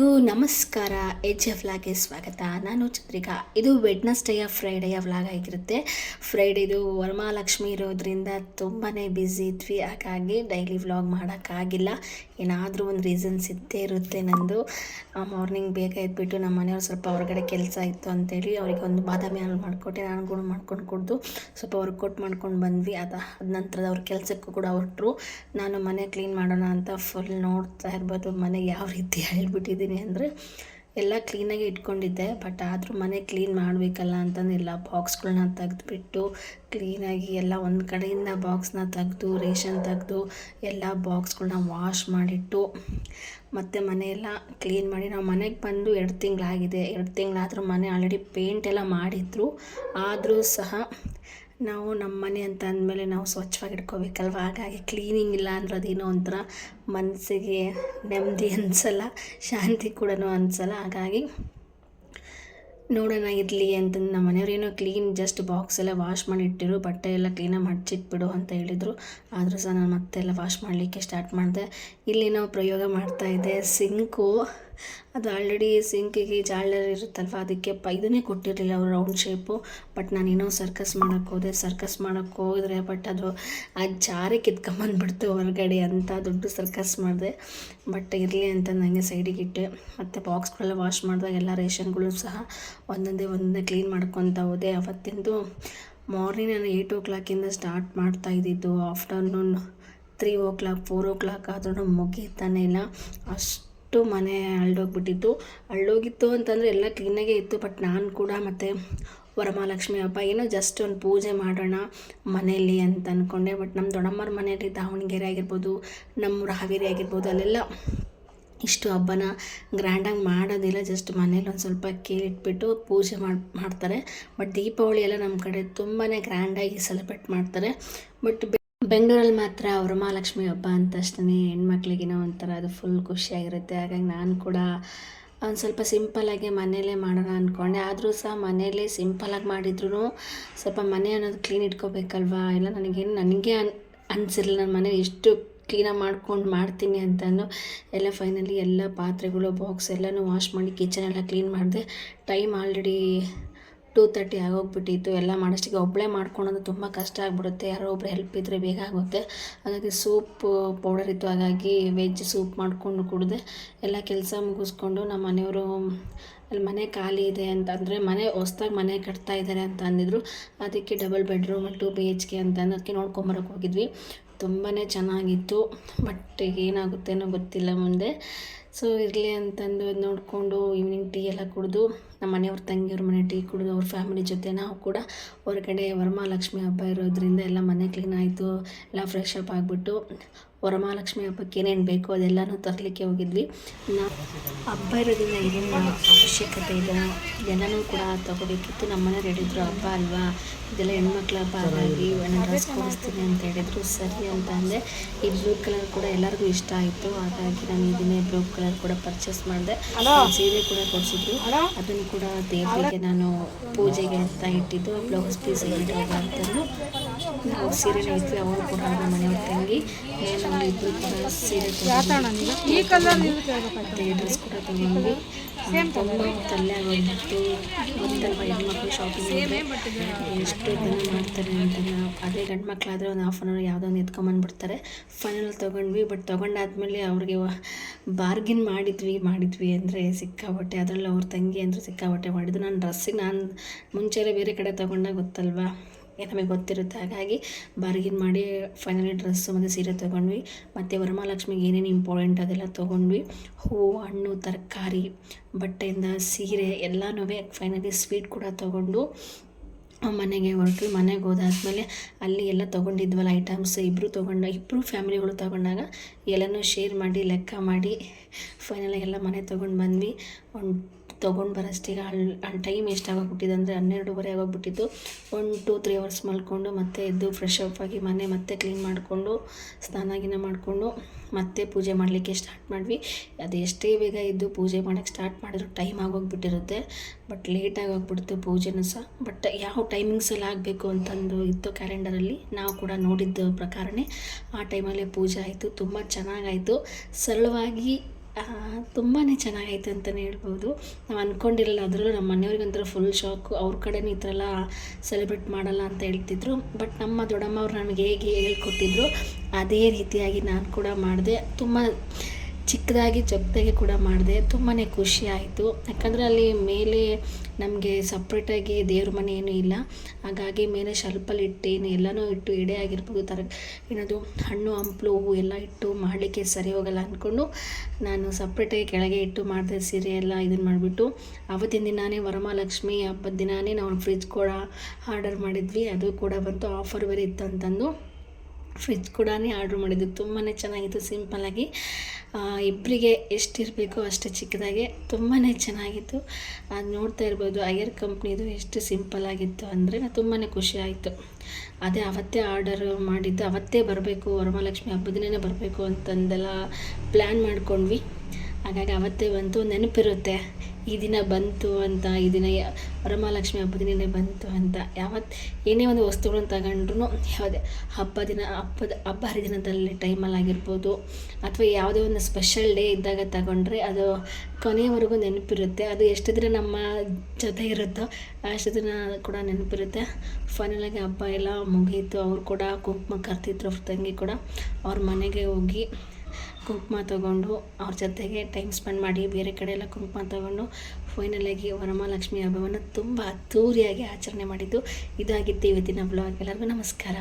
ನಮಸ್ಕಾರ. H F ವ್ಲಾಗ್ಗೆ ಸ್ವಾಗತ. ನಾನು ಚಂದ್ರಿಕಾ ಇದು ವೆಡ್ನಸ್ಡೇಯ ಫ್ರೈಡೆಯ ವ್ಲಾಗ್ ಆಗಿರುತ್ತೆ. ಫ್ರೈಡೇದು ವರಮಹಾಲಕ್ಷ್ಮಿ ಇರೋದ್ರಿಂದ ತುಂಬಾ ಬ್ಯುಸಿ ಇದ್ವಿ. ಹಾಗಾಗಿ ಡೈಲಿ ವ್ಲಾಗ್ ಮಾಡೋಕ್ಕಾಗಿಲ್ಲ. ಏನಾದರೂ ಒಂದು ರೀಸನ್ಸ್ ಇದ್ದೇ ಇರುತ್ತೆ ನಂದು. ಮಾರ್ನಿಂಗ್ ಬೇಗ ಎದ್ಬಿಟ್ಟು ನಮ್ಮ ಮನೆಯವ್ರು ಸ್ವಲ್ಪ ಹೊರಗಡೆ ಕೆಲಸ ಇತ್ತು ಅಂತೇಳಿ ಅವ್ರಿಗೆ ಒಂದು ಬಾದಾಮಿ ಹಾಲು ಮಾಡಿಕೊಟ್ಟೆ. ನಾನು ಗುಣ ಮಾಡ್ಕೊಂಡು ಕುಡಿದು ಸ್ವಲ್ಪ ವರ್ಕೌಟ್ ಮಾಡ್ಕೊಂಡು ಬಂದ್ವಿ. ಅದು ಅದ ನಂತರದ ಅವ್ರ ಕೆಲಸಕ್ಕೂ ಕೂಡ ಹೊರಟರು ನಾನು ಮನೆ ಕ್ಲೀನ್ ಮಾಡೋಣ ಅಂತ ಫುಲ್ ನೋಡ್ತಾ ಇರ್ಬೋದು. ಮನೆ ಯಾವ ರೀತಿ ಹೇಳ್ಬಿಟ್ಟಿದ್ದೀನಿ ಅಂದರೆ ಎಲ್ಲ ಕ್ಲೀನಾಗಿ ಇಟ್ಕೊಂಡಿದ್ದೆ ಬಟ್ ಆದರೂ ಮನೆ ಕ್ಲೀನ್ ಮಾಡಬೇಕಲ್ಲ ಅಂತಂದು ಎಲ್ಲ ಬಾಕ್ಸ್ಗಳನ್ನ ತೆಗೆದುಬಿಟ್ಟು ಕ್ಲೀನಾಗಿ ಎಲ್ಲ ಒಂದು ಕಡೆಯಿಂದ ಬಾಕ್ಸ್ನ ತೆಗೆದು, ರೇಷನ್ ತೆಗೆದು ಎಲ್ಲ ಬಾಕ್ಸ್ಗಳನ್ನ ವಾಶ್ ಮಾಡಿಟ್ಟು ಮತ್ತು ಮನೆಯೆಲ್ಲ ಕ್ಲೀನ್ ಮಾಡಿ, ನಾವು ಮನೆಗೆ ಬಂದು ಎರಡು ತಿಂಗಳಾಗಿದೆ ಎರಡು ತಿಂಗಳಾದರೂ ಮನೆ ಆಲ್ರೆಡಿ ಪೇಂಟ್ ಎಲ್ಲ ಮಾಡಿದ್ರು. ಆದರೂ ಸಹ ನಾವು ನಮ್ಮ ಮನೆ ಅಂತ ಅಂದಮೇಲೆ ನಾವು ಸ್ವಚ್ಛವಾಗಿ ಇಟ್ಕೋಬೇಕಲ್ವ ಹಾಗಾಗಿ ಕ್ಲೀನಿಂಗ್ ಇಲ್ಲ ಅಂದ್ರೆ ಅದೇನೋ ಒಂಥರ ಮನಸ್ಸಿಗೆ ನೆಮ್ಮದಿ ಅನ್ಸಲ್ಲ, ಶಾಂತಿ ಕೂಡ ಅನ್ಸಲ್ಲ. ಹಾಗಾಗಿ ನೋಡೋಣ ಇರಲಿ ಅಂತಂದು ನಮ್ಮ ಮನೆಯವ್ರೇನೋ ಕ್ಲೀನ್ ಜಸ್ಟ್ ಬಾಕ್ಸ್ ಎಲ್ಲ ವಾಶ್ ಮಾಡಿ ಇಟ್ಟಿರು ಬಟ್ಟೆ ಎಲ್ಲ ಕ್ಲೀನಾಗಿ ಮಡ್ಚಿಟ್ಬಿಡು ಅಂತ ಹೇಳಿದರು. ಆದರೂ ಸಹ ನಾನು ಮತ್ತೆ ಎಲ್ಲ ವಾಶ್ ಮಾಡಲಿಕ್ಕೆ ಸ್ಟಾರ್ಟ್ ಮಾಡಿದೆ. ಇಲ್ಲಿ ನಾವು ಪ್ರಯೋಗ ಮಾಡ್ತಾಯಿದ್ದೆ ಸಿಂಕು ಅದು ಆಲ್ರೆಡಿ ಸಿಂಕಿಗೆ ಜಾಲರ್ ಇರುತ್ತಲ್ವ? ಅದಕ್ಕೆ ಇದನ್ನೇ ಕೊಟ್ಟಿರಲಿಲ್ಲ ಅವರು ರೌಂಡ್ ಶೇಪು ಬಟ್ ನಾನು ಏನೋ ಸರ್ಕಸ್ ಮಾಡೋಕ್ಕೆ ಹೋದೆ. ಸರ್ಕಸ್ ಮಾಡೋಕ್ಕೆ ಹೋದರೆ ಬಟ್ ಅದು ಆ ಜಾರಿ ಕಿತ್ಕೊಂಬಂದ್ಬಿಡ್ತು ಹೊರಗಡೆ ಅಂತ ದೊಡ್ಡ ಸರ್ಕಸ್ ಮಾಡಿದೆ. ಬಟ್ ಇರಲಿ ಅಂತ ನನಗೆ ಸೈಡಿಗೆ ಇಟ್ಟೆ. ಮತ್ತು ಬಾಕ್ಸ್ಗಳೆಲ್ಲ ವಾಶ್ ಮಾಡಿದಾಗ ಎಲ್ಲ ರೇಷನ್ಗಳು ಸಹ ಒಂದೊಂದೇ ಒಂದೊಂದೇ ಕ್ಲೀನ್ ಮಾಡ್ಕೊತ ಹೋದೆ. ಅವತ್ತಿಂದು ಮಾರ್ನಿಂಗ್ ನಾನು ಏಯ್ಟ್ ಓ ಕ್ಲಾಕಿಂದ ಸ್ಟಾರ್ಟ್ ಮಾಡ್ತಾ ಇದ್ದಿದ್ದು. Afternoon three o'clock four o'clock ಆದ್ರೂ ಮುಗೀತಾನೆ ಇಲ್ಲ. ಅಷ್ಟು ಅಷ್ಟು ಮನೆ ಅಳ್ದೋಗ್ಬಿಟ್ಟಿತ್ತು ಅಳ್ಳೋಗಿತ್ತು ಅಂತಂದರೆ ಎಲ್ಲ ಕ್ಲೀನಾಗೆ ಇತ್ತು ಬಟ್ ನಾನು ಕೂಡ ಮತ್ತು ವರಮಹಾಲಕ್ಷ್ಮಿ ಹಬ್ಬ ಏನೋ ಜಸ್ಟ್ ಒಂದು ಪೂಜೆ ಮಾಡೋಣ ಮನೆಯಲ್ಲಿ ಅಂತ ಅಂದ್ಕೊಂಡೆ ಬಟ್ ನಮ್ಮ ದೊಡ್ಡಮ್ಮರ ಮನೆಯಲ್ಲಿ ದಾವಣಗೆರೆ ಆಗಿರ್ಬೋದು ನಮ್ಮ ಹಾವೇರಿ ಆಗಿರ್ಬೋದು, ಅಲ್ಲೆಲ್ಲ ಇಷ್ಟು ಹಬ್ಬನ ಗ್ರ್ಯಾಂಡಾಗಿ ಮಾಡೋದಿಲ್ಲ. ಜಸ್ಟ್ ಮನೇಲಿ ಒಂದು ಸ್ವಲ್ಪ ಕೇಳಿಟ್ಬಿಟ್ಟು ಪೂಜೆ ಮಾಡಿ, ಮಾಡ್ತಾರೆ. ಬಟ್ ದೀಪಾವಳಿ ಎಲ್ಲ ನಮ್ಮ ಕಡೆ ತುಂಬಾ ಗ್ರ್ಯಾಂಡಾಗಿ ಸೆಲೆಬ್ರೇಟ್ ಮಾಡ್ತಾರೆ. ಬಟ್ ಬೆಂಗಳೂರಲ್ಲಿ ಮಾತ್ರ ವರಮಹಾಲಕ್ಷ್ಮಿ ಹಬ್ಬ ಅಂತ ಅಷ್ಟೇ ಹೆಣ್ಮಕ್ಳಿಗೇನೋ ಒಂಥರ ಅದು ಫುಲ್ ಖುಷಿಯಾಗಿರುತ್ತೆ. ಹಾಗಾಗಿ ನಾನು ಕೂಡ ಒಂದು ಸ್ವಲ್ಪ ಸಿಂಪಲ್ಲಾಗಿ ಮನೆಯಲ್ಲೇ ಮಾಡೋಣ ಅಂದ್ಕೊಂಡೆ ಆದರೂ ಸಹ ಮನೆಯಲ್ಲೇ ಸಿಂಪಲಾಗಿ ಮಾಡಿದ್ರು ಸ್ವಲ್ಪ ಮನೆ ಅನ್ನೋದು ಕ್ಲೀನ್ ಇಟ್ಕೋಬೇಕಲ್ವಾ? ಇಲ್ಲ ನನಗೇನು, ನನಗೆ ಅನ್, ಅನಿಸಿರಲಿಲ್ಲ. ನನ್ನ ಮನೆ ಎಷ್ಟು ಕ್ಲೀನಾಗಿ ಮಾಡ್ಕೊಂಡು ಮಾಡ್ತೀನಿ ಅಂತಂದು ಎಲ್ಲ ಫೈನಲಿ ಎಲ್ಲ ಪಾತ್ರೆಗಳು ಬಾಕ್ಸ್ ಎಲ್ಲನೂ ವಾಶ್ ಮಾಡಿ ಕಿಚನ್ ಎಲ್ಲ ಕ್ಲೀನ್ ಮಾಡಿದೆ. ಟೈಮ್ ಆಲ್ರೆಡಿ ಟೂ ತರ್ಟಿ ಆಗೋಗ್ಬಿಟ್ಟಿತ್ತು. ಎಲ್ಲ ಮಾಡೋಷ್ಟಿಗೆ ಒಬ್ಬಳೇ ಮಾಡ್ಕೊಳೋದು ತುಂಬ ಕಷ್ಟ ಆಗಿಬಿಡುತ್ತೆ. ಯಾರೋ ಒಬ್ರು ಹೆಲ್ಪ್ ಇದ್ದರೆ ಬೇಗ ಆಗುತ್ತೆ. ಹಾಗಾಗಿ ಸೂಪ್, ಪೌಡರ್ ಇತ್ತು. ಹಾಗಾಗಿ ವೆಜ್ ಸೂಪ್ ಮಾಡಿಕೊಂಡು ಕುಡಿದೆ ಎಲ್ಲ ಕೆಲಸ ಮುಗಿಸ್ಕೊಂಡು ನಮ್ಮ ಮನೆಯವರು ಅಲ್ಲಿ ಮನೆ ಖಾಲಿ ಇದೆ ಅಂತ ಅಂದರೆ ಮನೆ ಹೊಸ್ದಾಗಿ ಮನೆ ಕಟ್ತಾ ಇದ್ದಾರೆ ಅಂತ ಅಂದಿದ್ರು. ಅದಕ್ಕೆ double bedroom two B H K ಅಂತ ಅದಕ್ಕೆ ನೋಡ್ಕೊಂಬರಕ್ಕೆ ಹೋಗಿದ್ವಿ. ತುಂಬಾ ಚೆನ್ನಾಗಿತ್ತು, ಬಟ್ ಏನಾಗುತ್ತೇನೋ ಗೊತ್ತಿಲ್ಲ ಮುಂದೆ. ಸೊ ಇರಲಿ ಅಂತಂದು ನೋಡಿಕೊಂಡು ಈವ್ನಿಂಗ್ ಟೀ ಎಲ್ಲ ಕುಡಿದು, ನಮ್ಮ ಮನೆಯವ್ರ ತಂಗಿಯವ್ರ ಮನೆ ಟೀ ಕುಡಿದು, ಅವ್ರ ಫ್ಯಾಮಿಲಿ ಜೊತೆ ನಾವು ಕೂಡ ಹೊರಗಡೆ ವರಮಹಾಲಕ್ಷ್ಮಿ ಹಬ್ಬ ಇರೋದ್ರಿಂದ ಎಲ್ಲ ಮನೆ ಕ್ಲೀನ್ ಆಯಿತು, ಎಲ್ಲ ಫ್ರೆಶ್ ಅಪ್ ಆಗಿಬಿಟ್ಟು ವರಮಹಾಲಕ್ಷ್ಮಿ ಹಬ್ಬಕ್ಕೆ ಏನೇನು ಬೇಕೋ ಅದೆಲ್ಲನೂ ತರಲಿಕ್ಕೆ ಹೋಗಿದ್ವಿ. ನಾ ಹಬ್ಬ ಇರೋದ್ರಿಂದ ಏನೇನು ಅವಶ್ಯಕತೆ ಇದೆ ಎಲ್ಲನೂ ಕೂಡ ತಗೋಬೇಕಿತ್ತು. ನಮ್ಮ ಮನೆಯವ್ರು ಹೇಳಿದ್ರು ಹಬ್ಬ ಅಲ್ವಾ? ಇದೆಲ್ಲ ಹೆಣ್ಮಕ್ಳ ಹಬ್ಬ ಹಾಗಾಗಿ ಡ್ರೆಸ್ ಕೊಡಿಸ್ತೀನಿ ಅಂತ ಹೇಳಿದರು. ಸರಿ ಅಂತ ಅಂದರೆ ಈ ಬ್ಲೂ ಕಲರ್ ಕೂಡ ಎಲ್ಲರಿಗೂ ಇಷ್ಟ ಆಯಿತು. ಹಾಗಾಗಿ ನಾನು ಇದನ್ನೇ ಬ್ಲೂ ಕಲರ್ ಕೂಡ ಪರ್ಚೇಸ್ ಮಾಡಿದೆ. ಸೀರೆ ಕೂಡ ಕೊಡಿಸಿದ್ರು. ಅದನ್ನು ಕೂಡ ದೇವರಿಗೆ ನಾನು ಪೂಜೆಗೆ ಅಂತ ಇಟ್ಟಿದ್ದು. ಬ್ಲೌಸ್ ಪೀಸ್ ಅಂತಂದು ನಾವು ಸೀರೆನ ಇದ್ವಿ ಅವರು ಕೂಡ ಅವ್ರ ಮನೆಯವ್ರ ತಂಗಿ. ಇಬ್ಬರು ಕೂಡ ಸೀರೆ ಈ ಡ್ರೆಸ್ ಕೂಡ ತಗೊಂಡ್ವಿ. ತುಂಬ ತಲೆ ಆಗೋಗ್ಬಿಟ್ಟು ಗೊತ್ತಲ್ವ ಹೆಣ್ಮಕ್ಳು ಶಾಪಿಂಗ್ ಎಷ್ಟು ದಿನ ಮಾಡ್ತಾರೆ ಅಂತ ಅದೇ ಗಂಡು ಮಕ್ಕಳಾದರೆ ಒಂದು ಹಾಫ್ ಆನ್ ಅವರ್ ಯಾವುದೋ ಒಂದು ಎತ್ಕೊಂಬಂದ್ಬಿಡ್ತಾರೆ. ಫೈನಲ್ ತೊಗೊಂಡ್ವಿ ಬಟ್ ತೊಗೊಂಡಾದ್ಮೇಲೆ ಅವ್ರಿಗೆ ಬಾರ್ಗಿನ್ ಮಾಡಿದ್ವಿ ಮಾಡಿದ್ವಿ ಅಂದರೆ ಸಿಕ್ಕಾಬಟ್ಟೆ ಅದರಲ್ಲಿ ಅವ್ರ ತಂಗಿ ಅಂದರೆ ಸಿಕ್ಕಾಬಟ್ಟೆ ಮಾಡಿದ್ದು ನಾನು ಡ್ರೆಸ್ಸಿಗೆ ನಾನು ಮುಂಚೆನೇ ಬೇರೆ ಕಡೆ ತೊಗೊಂಡಾಗ ಗೊತ್ತಲ್ವಾ? ನಮಗೆ ಗೊತ್ತಿರುತ್ತೆ. ಹಾಗಾಗಿ ಬಾರ್ಗಿನ್ ಮಾಡಿ ಫೈನಲಿ ಡ್ರೆಸ್ಸು ಮತ್ತು ಸೀರೆ ತೊಗೊಂಡ್ವಿ. ಮತ್ತು ವರಮಹಾಲಕ್ಷ್ಮಿಗೆ ಏನೇನು ಇಂಪಾರ್ಟೆಂಟ್ ಅದೆಲ್ಲ ತೊಗೊಂಡ್ವಿ. ಹೂವು, ಹಣ್ಣು, ತರಕಾರಿ, ಬಟ್ಟೆಯಿಂದ ಸೀರೆ ಎಲ್ಲನೂ ಫೈನಲಿ ಸ್ವೀಟ್ ಕೂಡ ತೊಗೊಂಡು ಮನೆಗೆ ಹೊರಟು ಮನೆಗೆ ಹೋದಾದ್ಮೇಲೆ ಅಲ್ಲಿ ಎಲ್ಲ ತೊಗೊಂಡಿದ್ವಲ್ಲ ಐಟಮ್ಸ್ ಇಬ್ಬರು ತೊಗೊಂಡ ಇಬ್ಬರು ಫ್ಯಾಮಿಲಿಗಳು ತೊಗೊಂಡಾಗ ಎಲ್ಲನೂ ಶೇರ್ ಮಾಡಿ, ಲೆಕ್ಕ ಮಾಡಿ ಫೈನಲಾಗಿ ಎಲ್ಲ ಮನೆ ತೊಗೊಂಡು ಬಂದ್ವಿ. ಒಂದು ತೊಗೊಂಡು ಬರೋಷ್ಟಿಗೆ ಅಲ್ಲಿ ಟೈಮ್ ಎಷ್ಟಾಗೋಗ್ಬಿಟ್ಟಿದೆ ಅಂದರೆ ಹನ್ನೆರಡೂವರೆ ಆಗೋಗ್ಬಿಟ್ಟಿತ್ತು ಒನ್ ಟು ತ್ರೀ ಅವರ್ಸ್ ಮಲ್ಕೊಂಡು ಮತ್ತೆ ಎದ್ದು ಫ್ರೆಶ್ ಅಪ್ ಆಗಿ ಮನೆ ಮತ್ತೆ ಕ್ಲೀನ್ ಮಾಡಿಕೊಂಡು ಸ್ನಾನ ಗಿನ ಮಾಡಿಕೊಂಡು ಮತ್ತೆ ಪೂಜೆ ಮಾಡಲಿಕ್ಕೆ ಸ್ಟಾರ್ಟ್ ಮಾಡಿದ್ವಿ ಅದು ಎಷ್ಟೇ ಬೇಗ ಇದ್ದು ಪೂಜೆ ಮಾಡೋಕ್ಕೆ ಸ್ಟಾರ್ಟ್ ಮಾಡಿದ್ರು ಟೈಮ್ ಆಗೋಗ್ಬಿಟ್ಟಿರುತ್ತೆ. ಬಟ್ ಲೇಟಾಗಿ ಹೋಗ್ಬಿಡ್ತು ಪೂಜೆನೂ ಸಹ. ಬಟ್ ಯಾವ ಟೈಮಿಂಗ್ಸಲ್ಲಿ ಆಗಬೇಕು ಅಂತಂದು ಇತ್ತು ಕ್ಯಾಲೆಂಡರಲ್ಲಿ ನಾವು ಕೂಡ ನೋಡಿದ್ದ ಪ್ರಕಾರನೇ ಆ ಟೈಮಲ್ಲೇ ಪೂಜೆ ಆಯಿತು. ತುಂಬ ಚೆನ್ನಾಗಾಯಿತು ಸರಳವಾಗಿ ತುಂಬಾ ಚೆನ್ನಾಗೈತೆ ಅಂತಲೇ ಹೇಳ್ಬೋದು. ನಾವು ಅಂದ್ಕೊಂಡಿರಲ್ಲ ಅದರಲ್ಲೂ ನಮ್ಮ ಮನೆಯವ್ರಿಗಂತರ ಫುಲ್ ಶಾಕು ಅವ್ರ ಕಡೆನೂ ಈ ಥರ ಎಲ್ಲ ಸೆಲೆಬ್ರೇಟ್ ಮಾಡಲ್ಲ ಅಂತ ಹೇಳ್ತಿದ್ರು. ಬಟ್ ನಮ್ಮ ದೊಡ್ಡಮ್ಮ ಅವ್ರು ನನಗೆ ಹೇಗೆ ಹೇಳ್ಕೊಟ್ಟಿದ್ರು, ಅದೇ ರೀತಿಯಾಗಿ ನಾನು ಕೂಡ ಮಾಡಿದೆ. ತುಂಬ ಚಿಕ್ಕದಾಗಿ ಜೊತೆಗೆ ಕೂಡ ಮಾಡಿದೆ. ತುಂಬಾ ಖುಷಿ ಆಯಿತು. ಯಾಕಂದರೆ ಅಲ್ಲಿ ಮೇಲೆ ನಮಗೆ ಸಪ್ರೇಟಾಗಿ ದೇವ್ರ ಮನೆ ಏನೂ ಇಲ್ಲ. ಹಾಗಾಗಿ ಮೇಲೆ ಶಲ್ಪಲ್ಲಿ ಇಟ್ಟೇನು ಎಲ್ಲನೂ ಇಟ್ಟು, ಎಡೆ ಆಗಿರ್ಬೋದು, ತರ ಏನದು ಹಣ್ಣು, ಹಂಪ್ಲು, ಹೂವು ಎಲ್ಲ ಇಟ್ಟು ಮಾಡಲಿಕ್ಕೆ ಸರಿ ಹೋಗಲ್ಲ ಅಂದ್ಕೊಂಡು ನಾನು ಸಪ್ರೇಟಾಗಿ ಕೆಳಗೆ ಇಟ್ಟು ಮಾಡಿದೆ ಸೀರೆ ಎಲ್ಲ ಇದನ್ನು ಮಾಡಿಬಿಟ್ಟು. ಅವತ್ತಿನ ದಿನಾನೇ ವರಮಹಾಲಕ್ಷ್ಮಿ, ಹಬ್ಬದ ದಿನಾನೇ ನಾವು ಫ್ರಿಜ್ ಕೂಡ ಆರ್ಡರ್ ಮಾಡಿದ್ವಿ. ಅದು ಕೂಡ ಬಂತು ಆಫರ್ ಬೇರೆ ಇತ್ತು ಅಂತಂದು. ಫ್ರಿಜ್ ಕೂಡ ಆರ್ಡ್ರ್ ಮಾಡಿದ್ದು. ತುಂಬಾ ಚೆನ್ನಾಗಿತ್ತು ಸಿಂಪಲ್ಲಾಗಿ ಇಬ್ಬರಿಗೆ ಎಷ್ಟಿರಬೇಕೋ ಅಷ್ಟು ಚಿಕ್ಕದಾಗೆ ತುಂಬಾ ಚೆನ್ನಾಗಿತ್ತು. ಅದು ನೋಡ್ತಾ ಇರ್ಬೋದು ಅಯ್ಯರ್ ಕಂಪ್ನಿದು ಎಷ್ಟು ಸಿಂಪಲ್ ಆಗಿತ್ತು ಅಂದರೆ ತುಂಬಾ ಖುಷಿ ಆಯಿತು. ಅದೇ ಅವತ್ತೇ ಆರ್ಡರ್ ಮಾಡಿದ್ದು, ಅವತ್ತೇ ಬರಬೇಕು ವರಮಹಾಲಕ್ಷ್ಮಿ ಹಬ್ಬದ ದಿನವೇ ಬರಬೇಕು ಅಂತಂದೆಲ್ಲ ಪ್ಲ್ಯಾನ್ ಮಾಡ್ಕೊಂಡ್ವಿ. ಹಾಗಾಗಿ ಅವತ್ತೇ ಬಂತು, ನೆನಪಿರುತ್ತೆ. ಈ ದಿನ ಬಂತು ಅಂತ, ಈ ದಿನ ವರಮಹಾಲಕ್ಷ್ಮಿ ಹಬ್ಬದ ದಿನ ಬಂತು ಅಂತ. ಯಾವತ್ತು ಏನೇ ಒಂದು ವಸ್ತುಗಳನ್ನು ತಗೊಂಡ್ರು ಯಾವುದೇ ಹಬ್ಬ ದಿನ, ಹಬ್ಬದ, ಹಬ್ಬ ಹರಿದಿನದಲ್ಲಿ ಟೈಮಲ್ಲಿ ಆಗಿರ್ಬೋದು, ಅಥವಾ ಯಾವುದೇ ಒಂದು ಸ್ಪೆಷಲ್ ಡೇ ಇದ್ದಾಗ ತಗೊಂಡ್ರೆ ಅದು ಕೊನೆಯವರೆಗೂ ನೆನಪಿರುತ್ತೆ. ಅದು ಎಷ್ಟು ದಿನ ನಮ್ಮ ಜೊತೆ ಇರುತ್ತೋ ಅಷ್ಟು ದಿನ ಕೂಡ ನೆನಪಿರುತ್ತೆ. ಫೈನಲಾಗಿ ಹಬ್ಬ ಎಲ್ಲ ಮುಗೀತು. ಅವ್ರು ಕೂಡ ಕುಂಕುಮ ಕರ್ತಿದ್ರು ಅವ್ರ ತಂಗಿ ಕೂಡ. ಅವ್ರ ಮನೆಗೆ ಹೋಗಿ ಕುಂಕುಮ ತಗೊಂಡು ಅವ್ರ ಜೊತೆಗೆ ಟೈಮ್ ಸ್ಪೆಂಡ್ ಮಾಡಿ ಬೇರೆ ಕಡೆ ಎಲ್ಲ ಕುಂಕುಮ ತಗೊಂಡು ಫೈನಲಾಗಿ ವರಮಹಾಲಕ್ಷ್ಮಿ ಹಬ್ಬವನ್ನು ತುಂಬ ಅದ್ಧೂರಿಯಾಗಿ ಆಚರಣೆ ಮಾಡಿದ್ದು ಇದಾಗಿತ್ತು ಇವತ್ತಿನ ಬ್ಲಾಗ್ ಎಲ್ಲರಿಗೂ ನಮಸ್ಕಾರ.